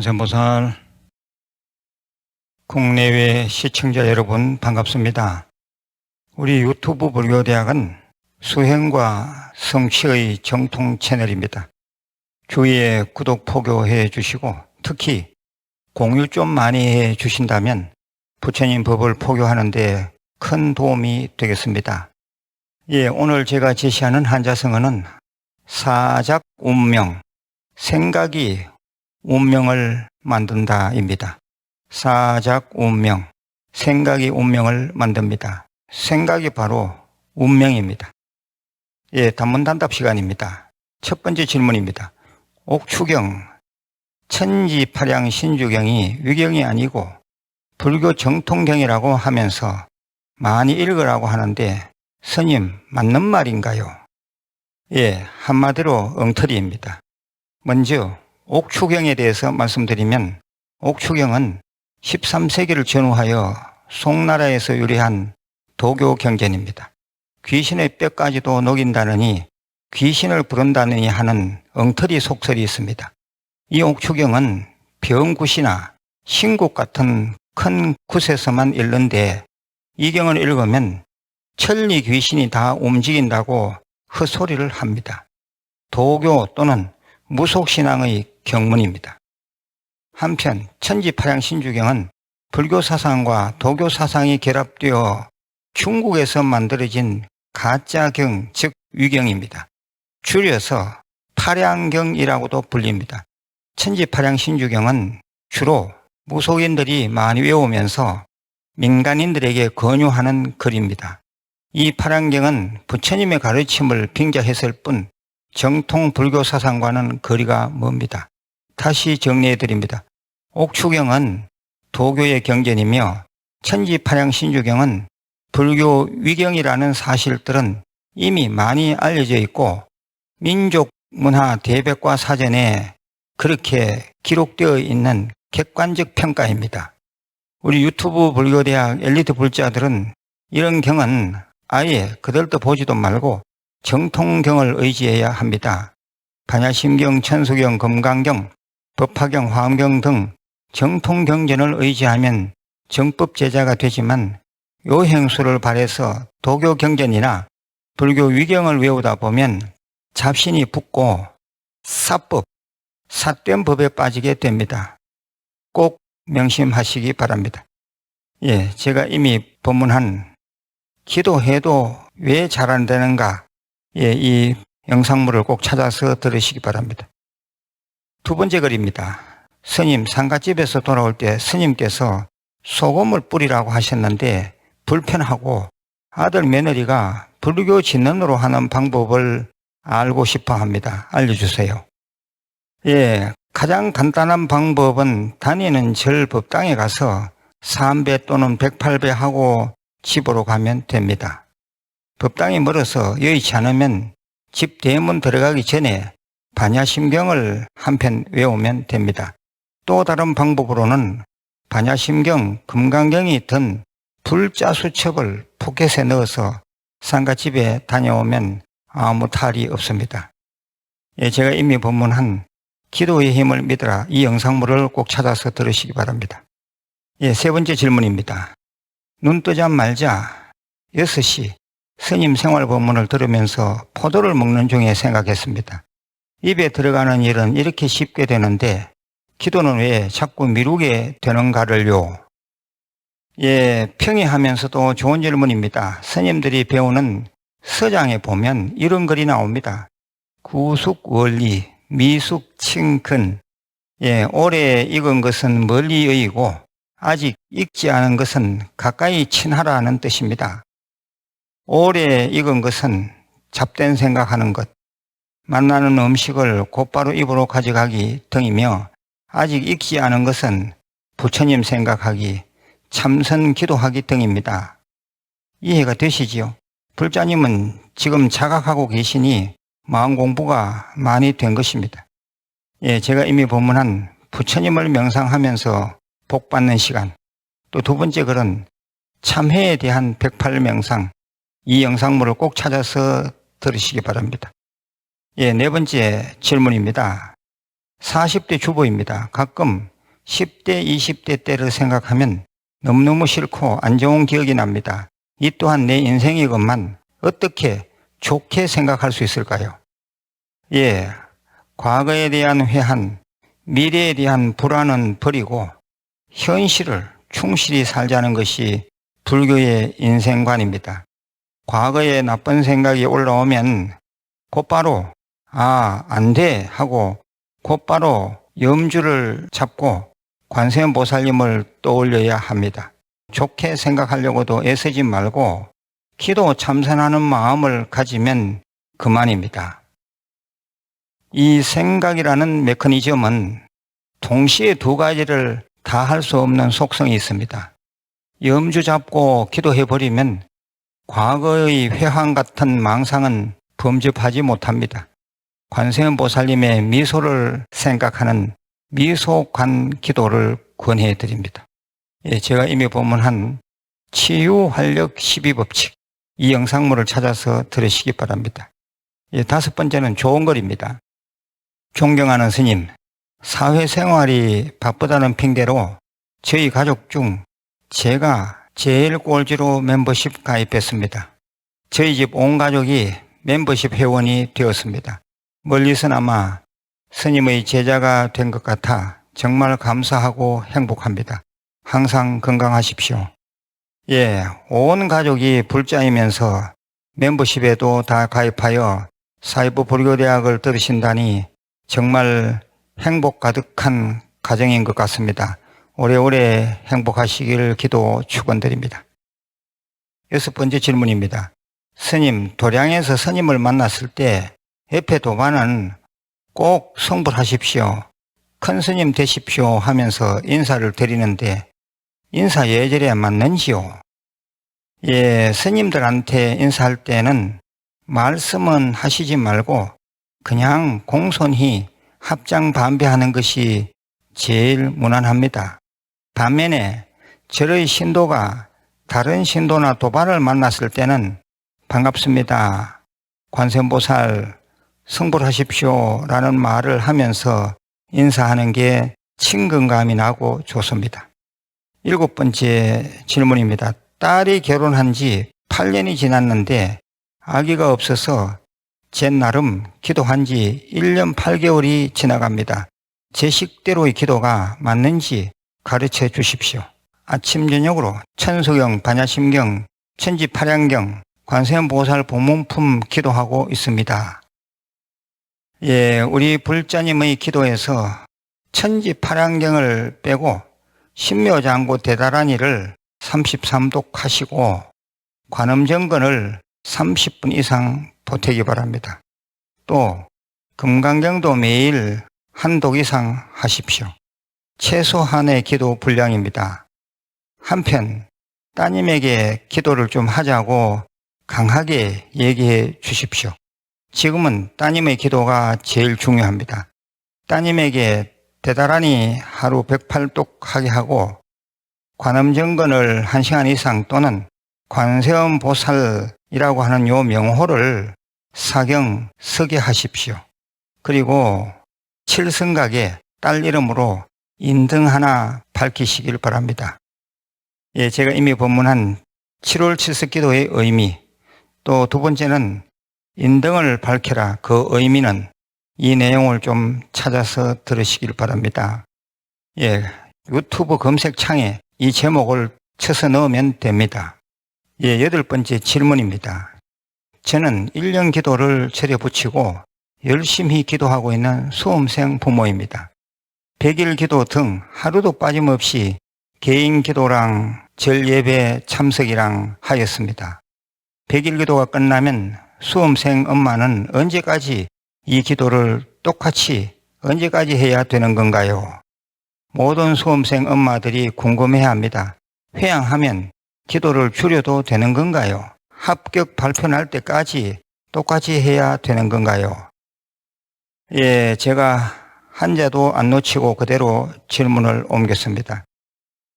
관세음보살 국내외 시청자 여러분 반갑습니다. 우리 유튜브 불교대학은 수행과 성취의 정통 채널입니다. 주위에 구독 포교해 주시고 특히 공유 좀 많이 해 주신다면 부처님 법을 포교하는 데 큰 도움이 되겠습니다. 예, 오늘 제가 제시하는 한자성어는 사작 운명, 생각이 운명을 만든다입니다. 사작 운명, 생각이 운명을 만듭니다. 생각이 바로 운명입니다. 예, 단문 단답 시간입니다. 첫 번째 질문입니다. 옥추경, 천지파량 신주경이 위경이 아니고 불교 정통경이라고 하면서 많이 읽으라고 하는데 스님 맞는 말인가요? 예, 한마디로 엉터리입니다. 먼저 옥추경에 대해서 말씀드리면 옥추경은 13세기를 전후하여 송나라에서 유래한 도교 경전입니다. 귀신의 뼈까지도 녹인다느니 귀신을 부른다느니 하는 엉터리 속설이 있습니다. 이 옥추경은 병굿이나 신국 같은 큰 굿에서만 읽는데 이 경을 읽으면 천리 귀신이 다 움직인다고 헛소리를 합니다. 도교 또는 무속신앙의 경문입니다. 한편 천지파량 신주경은 불교 사상과 도교 사상이 결합되어 중국에서 만들어진 가짜경 즉 위경입니다. 줄여서 파량경이라고도 불립니다. 천지파량 신주경은 주로 무속인들이 많이 외우면서 민간인들에게 권유하는 글입니다. 이 파량경은 부처님의 가르침을 빙자했을 뿐 정통 불교 사상과는 거리가 멉니다. 다시 정리해 드립니다. 옥추경은 도교의 경전이며 천지파량 신주경은 불교 위경이라는 사실들은 이미 많이 알려져 있고 민족 문화 대백과 사전에 그렇게 기록되어 있는 객관적 평가입니다. 우리 유튜브 불교대학 엘리트 불자들은 이런 경은 아예 그들도 보지도 말고 정통경을 의지해야 합니다. 반야심경, 천수경, 금강경, 법화경, 화엄경 등 정통경전을 의지하면 정법 제자가 되지만 요행수를 발해서 도교 경전이나 불교 위경을 외우다 보면 잡신이 붙고 사법, 삿된 법에 빠지게 됩니다. 꼭 명심하시기 바랍니다. 예, 제가 이미 법문한 기도해도 왜 잘 안 되는가? 예, 이 영상물을 꼭 찾아서 들으시기 바랍니다. 두 번째 글입니다. 스님 상가집에서 돌아올 때 스님께서 소금을 뿌리라고 하셨는데 불편하고 아들 며느리가 불교 진언으로 하는 방법을 알고 싶어 합니다. 알려주세요. 예, 가장 간단한 방법은 다니는 절 법당에 가서 3배 또는 108배 하고 집으로 가면 됩니다. 법당이 멀어서 여의치 않으면 집 대문 들어가기 전에 반야심경을 한 편 외우면 됩니다. 또 다른 방법으로는 반야심경, 금강경이 든 불자수첩을 포켓에 넣어서 상가집에 다녀오면 아무 탈이 없습니다. 예, 제가 이미 본문한 기도의 힘을 믿으라 이 영상물을 꼭 찾아서 들으시기 바랍니다. 예, 세 번째 질문입니다. 눈 뜨자 말자 6시 스님 생활 법문을 들으면서 포도를 먹는 중에 생각했습니다. 입에 들어가는 일은 이렇게 쉽게 되는데 기도는 왜 자꾸 미루게 되는가를요. 예, 평이하면서도 좋은 질문입니다. 스님들이 배우는 서장에 보면 이런 글이 나옵니다. 구숙 원리, 미숙 칭근. 예, 오래 익은 것은 멀리 여의고 아직 익지 않은 것은 가까이 친하라는 뜻입니다. 오래 익은 것은 잡된 생각하는 것, 만나는 음식을 곧바로 입으로 가져가기 등이며 아직 익지 않은 것은 부처님 생각하기, 참선 기도하기 등입니다. 이해가 되시지요? 불자님은 지금 자각하고 계시니 마음 공부가 많이 된 것입니다. 예, 제가 이미 본문한 부처님을 명상하면서 복 받는 시간. 또 두 번째 글은 참회에 대한 108명상. 이 영상물을 꼭 찾아서 들으시기 바랍니다. 예, 네 번째 질문입니다. 40대 주부입니다. 가끔 10대, 20대 때를 생각하면 너무너무 싫고 안 좋은 기억이 납니다. 이 또한 내 인생이건만 어떻게 좋게 생각할 수 있을까요? 예, 과거에 대한 회한, 미래에 대한 불안은 버리고 현실을 충실히 살자는 것이 불교의 인생관입니다. 과거에 나쁜 생각이 올라오면 곧바로 아, 안 돼 하고 곧바로 염주를 잡고 관세음보살님을 떠올려야 합니다. 좋게 생각하려고도 애쓰지 말고 기도 참선하는 마음을 가지면 그만입니다. 이 생각이라는 메커니즘은 동시에 두 가지를 다 할 수 없는 속성이 있습니다. 염주 잡고 기도해버리면 과거의 회황 같은 망상은 범접하지 못합니다. 관세음 보살님의 미소를 생각하는 미소관 기도를 권해 드립니다. 예, 제가 이미 본문한 치유 활력 12법칙 이 영상물을 찾아서 들으시기 바랍니다. 예, 다섯 번째는 좋은 글입니다. 존경하는 스님, 사회생활이 바쁘다는 핑계로 저희 가족 중 제가 제일 꼴찌로 멤버십 가입했습니다. 저희 집 온 가족이 멤버십 회원이 되었습니다. 멀리서나마 스님의 제자가 된 것 같아 정말 감사하고 행복합니다. 항상 건강하십시오. 예, 온 가족이 불자이면서 멤버십에도 다 가입하여 사이버 불교대학을 들으신다니 정말 행복 가득한 가정인 것 같습니다. 오래오래 행복하시길 기도 축원드립니다. 여섯 번째 질문입니다. 스님, 도량에서 스님을 만났을 때 옆에 도반은 꼭 성불하십시오. 큰 스님 되십시오 하면서 인사를 드리는데 인사 예절에 맞는지요? 예, 스님들한테 인사할 때는 말씀은 하시지 말고 그냥 공손히 합장 반배하는 것이 제일 무난합니다. 반면에 절의 신도가 다른 신도나 도발을 만났을 때는 반갑습니다. 관세음보살 성불하십시오 라는 말을 하면서 인사하는 게 친근감이 나고 좋습니다. 일곱 번째 질문입니다. 딸이 결혼한 지 8년이 지났는데 아기가 없어서 제 나름 기도한 지 1년 8개월이 지나갑니다. 제 식대로의 기도가 맞는지 가르쳐 주십시오. 아침 저녁으로 천소경, 반야심경, 천지파량경, 관세음보살 보문품 기도하고 있습니다. 예, 우리 불자님의 기도에서 천지파량경을 빼고 신묘장고 대다란이를 33독 하시고 관음정근을 30분 이상 보태기 바랍니다. 또 금강경도 매일 한 독 이상 하십시오. 최소한의 기도 분량입니다. 한편 따님에게 기도를 좀 하자고 강하게 얘기해 주십시오. 지금은 따님의 기도가 제일 중요합니다. 따님에게 대다란히 하루 108독 하게 하고 관음정건을 1시간 이상 또는 관세음 보살이라고 하는 요 명호를 사경 서게 하십시오. 그리고 칠성각에 딸 이름으로 인등 하나 밝히시길 바랍니다. 예, 제가 이미 법문한 7월 칠석기도의 의미, 또 두 번째는 인등을 밝혀라 그 의미는 이 내용을 좀 찾아서 들으시길 바랍니다. 예, 유튜브 검색창에 이 제목을 쳐서 넣으면 됩니다. 예, 여덟 번째 질문입니다. 저는 1년 기도를 절에 붙이고 열심히 기도하고 있는 수험생 부모입니다. 100일 기도 등 하루도 빠짐없이 개인 기도랑 절 예배 참석이랑 하였습니다. 100일 기도가 끝나면 수험생 엄마는 언제까지 이 기도를 똑같이 언제까지 해야 되는 건가요? 모든 수험생 엄마들이 궁금해 합니다. 회양하면 기도를 줄여도 되는 건가요? 합격 발표 날 때까지 똑같이 해야 되는 건가요? 예, 제가 한 자도 안 놓치고 그대로 질문을 옮겼습니다.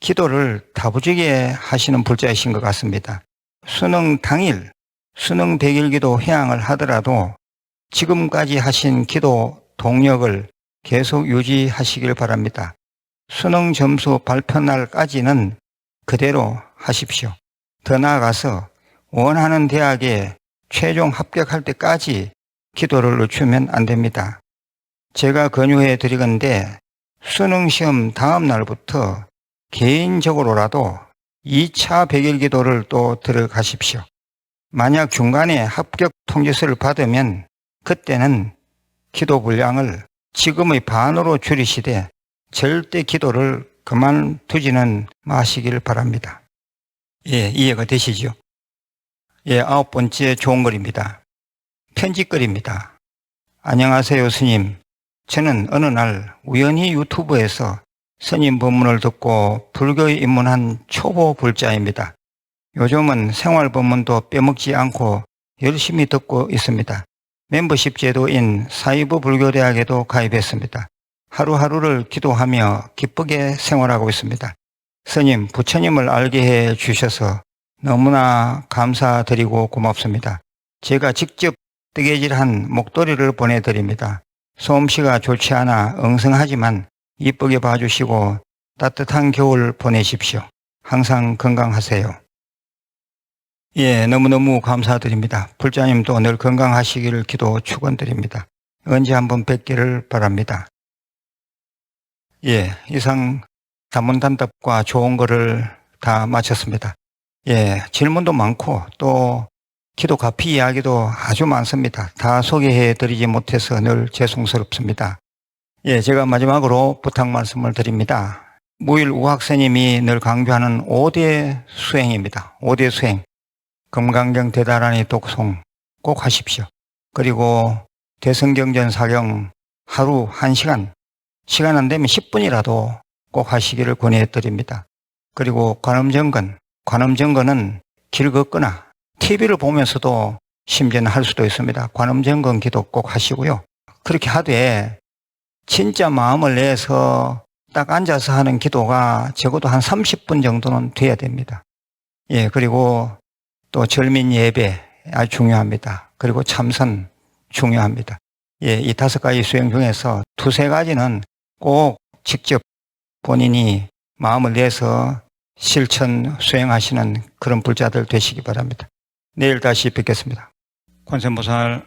기도를 다부지게 하시는 불자이신 것 같습니다. 수능 당일, 수능 백일 기도 회양을 하더라도 지금까지 하신 기도 동력을 계속 유지하시길 바랍니다. 수능 점수 발표 날까지는 그대로 하십시오. 더 나아가서 원하는 대학에 최종 합격할 때까지 기도를 늦추면 안 됩니다. 제가 권유해 드리건데 수능 시험 다음 날부터 개인적으로라도 2차 백일 기도를 또 들어가십시오. 만약 중간에 합격 통지서를 받으면 그때는 기도 분량을 지금의 반으로 줄이시되 절대 기도를 그만두지는 마시길 바랍니다. 예, 이해가 되시죠? 예, 아홉 번째 좋은 글입니다. 편지글입니다. 안녕하세요, 스님. 저는 어느 날 우연히 유튜브에서 스님 법문을 듣고 불교에 입문한 초보 불자입니다. 요즘은 생활 법문도 빼먹지 않고 열심히 듣고 있습니다. 멤버십 제도인 사이부 불교대학에도 가입했습니다. 하루하루를 기도하며 기쁘게 생활하고 있습니다. 스님, 부처님을 알게 해 주셔서 너무나 감사드리고 고맙습니다. 제가 직접 뜨개질한 목도리를 보내드립니다. 솜씨가 좋지 않아 엉성하지만 이쁘게 봐주시고 따뜻한 겨울 보내십시오. 항상 건강하세요. 예, 너무너무 감사드립니다. 불자님도 늘 건강하시기를 기도 축원드립니다. 언제 한번 뵙기를 바랍니다. 예, 이상 단문단답과 좋은 거를 다 마쳤습니다. 예, 질문도 많고 또 기도 가피 이야기도 아주 많습니다. 다 소개해 드리지 못해서 늘 죄송스럽습니다. 예, 제가 마지막으로 부탁 말씀을 드립니다. 무일 우학스님이 늘 강조하는 5대 수행입니다. 5대 수행. 금강경 대다라니 독송 꼭 하십시오. 그리고 대성경전 사경 하루 1시간, 시간 안 되면 10분이라도 꼭 하시기를 권해 드립니다. 그리고 관음정건, 관음정건은 길 걷거나 TV를 보면서도 심지어는 할 수도 있습니다. 관음정건 기도 꼭 하시고요. 그렇게 하되 진짜 마음을 내서 딱 앉아서 하는 기도가 적어도 한 30분 정도는 돼야 됩니다. 예, 그리고 또 절민 예배 아주 중요합니다. 그리고 참선 중요합니다. 예, 이 다섯 가지 수행 중에서 두세 가지는 꼭 직접 본인이 마음을 내서 실천 수행하시는 그런 불자들 되시기 바랍니다. 내일 다시 뵙겠습니다. 관세음보살